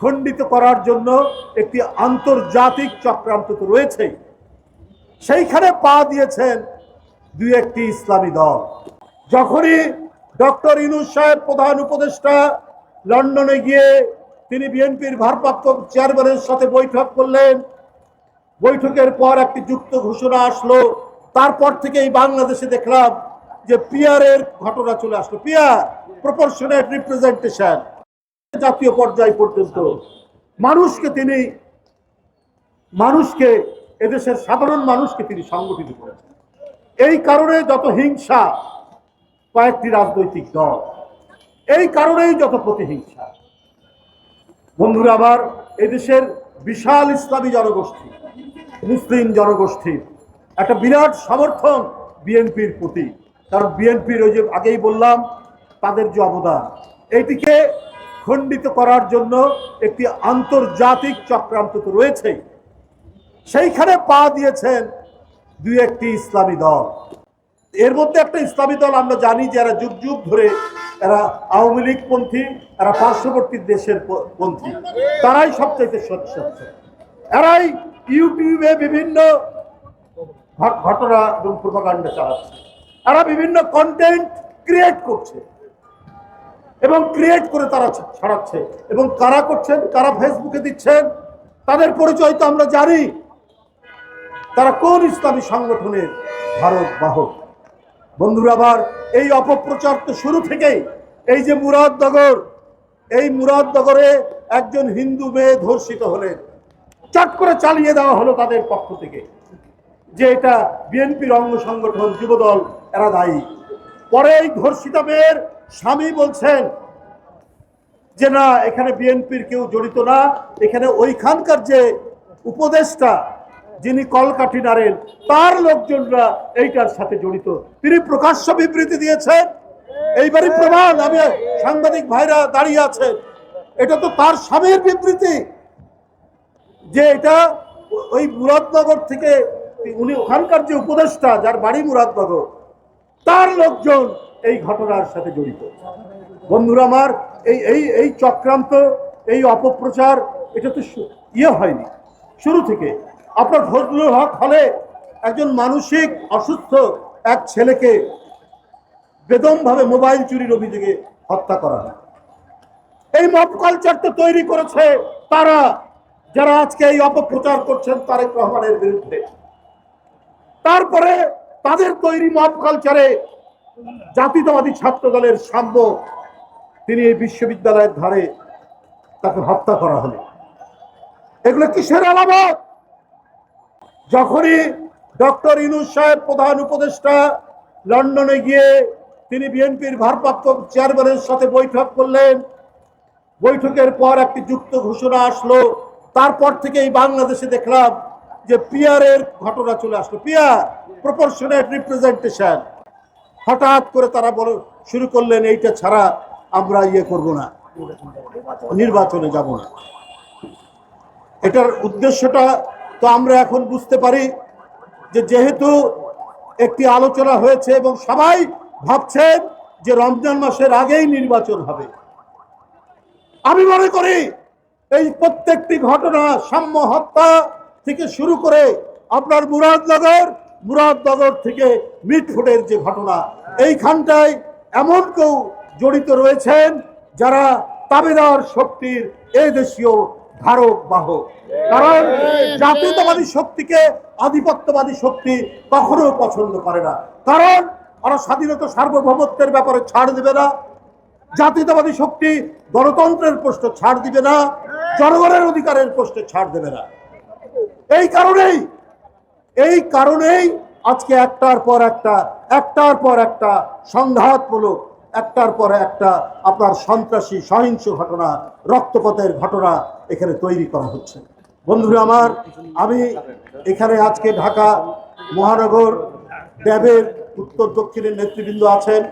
খণ্ডিত করার জন্য একটি আন্তর্জাতিক চক্রান্ত তো রয়েছেই। সেইখানে পা দিয়েছেন দুই একটি ইসলামী দল। যখনই ডক্টর ইনুস সাহেব প্রধান উপদেষ্টা লন্ডনে গিয়ে তিনি বিএনপির ভারপ্রাপ্ত চেয়ারম্যানের সাথে বৈঠক করলেন, বৈঠকের পর একটি যুক্ত ঘোষণা আসলো। তারপর থেকেই বাংলাদেশে দেখলাম যে পিয়ারের ঘটনা চলে আসলো। পিয়ার প্রপোর্শনেট রিপ্রেজেন্টেশন জাতীয় পর্যায় পর্যন্ত মানুষকে তিনি, মানুষকে, এদেশের সাধারণ মানুষকে তিনি সংগঠিত করেছেন। এই কারণে যত হিংসা কয়েকটি রাজনৈতিক দল, এই কারণেই যত প্রতিহিংসা। বন্ধুরা, আবার এদেশের বিশাল ইসলামী জনগোষ্ঠী, মুসলিম জনগোষ্ঠীর একটা বিরাট সমর্থন বিএনপির প্রতি। কারণ বিএনপির ওই যে আগেই বললাম, তাদের যে অবদান, এইটিকে খণ্ডিত করার জন্য একটি আন্তর্জাতিক চক্রান্ত তো রয়েছেই। সেইখানে পা দিয়েছেন দুই একটি ইসলামী দল। এর মধ্যে একটা ইসলামী দল আমরা জানি যে এরা যুগ যুগ ধরে এরা আওয়ামী লীগ পন্থী, এরা পার্শ্ববর্তী দেশের পন্থী। তারাই সবচাইতে স্বচ্ছ। এরাই ইউটিউবে বিভিন্ন ঘটনা এবং প্রোপাগান্ডা চালাচ্ছে। এরা বিভিন্ন কন্টেন্ট ক্রিয়েট করছে। এবং ক্রিয়েট করে তারা ছাড়াচ্ছে। এবং কারা করছেন, কারা ফেসবুকে দিচ্ছেন, তাদের পরিচয় তো আমরা জানি। তারা কোন ইসলামী সংগঠনের ভারত বাহক? বন্ধুরা, আবার এই অপপ্রচার তো শুরু থেকেই। এই যে মুরাদনগর এই মুরাদনগরে একজন হিন্দু মেয়ে ধর্ষিত হলেন। চট করে চালিয়ে দেওয়া হলো তাদের পক্ষ থেকে যে এটা বিএনপির অঙ্গ সংগঠন, যুবদল, এরা দায়ী। পরে এই ধর্ষিত মেয়ের স্বামী বলছেন যে, না, এখানে বিএনপির কেউ জড়িত না। এখানে ওইখানকার যে উপদেষ্টা, যিনি কলকাঠি নাড়েন, তার লোকজনরা এইটার সাথে জড়িত। তিনি প্রকাশ্য বিবৃতি দিয়েছেন। এইবারই প্রমাণ, আমি সাংবাদিক ভাইরা দাঁড়িয়ে আছেন। এটা তো তার স্বামীর বিবৃতি যে এটা ওই মুরাদনগর থেকে, উনি ওখানকার যে উপদেষ্টা, যার বাড়ি মুরাদনগর, তার লোকজন এই ঘটনার সাথে জড়িত। বন্ধুরা আমার, এই এই এই চক্রান্ত, এই অপপ্রচার, এটা তো ইয়ে হয়নি। শুরু থেকে আপনার ফজলুল হক হলে একজন মানসিক অসুস্থ এক ছেলেকে বেদমভাবে মোবাইল চুরির অভিযোগে হত্যা করা হয়। এই মব কালচারটা তৈরি করেছে তারা, যারা আজকে এই অপপ্রচার করছেন তারেক রহমানের বিরুদ্ধে। তারপরে তাদের তৈরি মব কালচারে জাতীয়তাবাদী ছাত্র দলের সাম্য তিনি এই বিশ্ববিদ্যালয়ের ধারে তাকে হত্যা করা হলো। এগুলো কিসের আলামত? যখনই ডক্টর ইনুস সাহেব প্রধান উপদেষ্টা লন্ডনে গিয়ে তিনি বিএনপির ভারপ্রাপ্ত চেয়ারম্যানের সাথে বৈঠক করলেন, বৈঠকের পর একটি যুক্ত ঘোষণা আসলো। তারপর থেকেই বাংলাদেশে দেখলাম যে পিয়ারের ঘটনা চলে আসলো। পিয়ার প্রপোর্শনেট রিপ্রেজেন্টেশন হঠাৎ করে তারা বল, শুরু করলেন, এইটা ছাড়া আমরা ইয়ে করব না। নির্বাচনে যাব না। এটার উদ্দেশ্যটা তো আমরা এখন বুঝতে পারি যে যেহেতু একটি আলোচনা হয়েছে এবং সবাই ভাবছেন যে রমজান মাসের আগেই নির্বাচন হবে। আমি মনে করি এই প্রত্যেকটি ঘটনা সাম্য হত্যা থেকে শুরু করে আপনার মুরাদনগর মুরাদনগর থেকে মিটফুটের যে ঘটনা, এইখানটায় এমন কেউ জড়িত রয়েছেন যারা তাবেদার শক্তির এই দেশীয় ধারক বাহক। কারণ জাতীয়তাবাদী শক্তিকে আধিপত্যবাদী শক্তি কখনো পছন্দ করে না। কারণ ওরা স্বাধীনতা, সার্বভৌমত্বের ব্যাপারে ছাড় দেবে না। জাতীয়তাবাদী শক্তি গণতন্ত্রের প্রশ্ন ছাড় দিবে না। জনগণের অধিকারের প্রশ্নে ছাড় দেবে না। এই কারণেই এই কারণেই আজকে একটার পর একটা, একটার পর একটা সংঘাতমূলক, একটার পর একটা আপনার সন্ত্রাসী সহিংস ঘটনা, রক্তপাতের ঘটনা এখানে তৈরি করা হচ্ছে। বন্ধুরা আমার, আমি এখানে আজকে ঢাকা মহানগর, ড্যাবের উত্তর দক্ষিণের নেতৃবৃন্দ আছেন।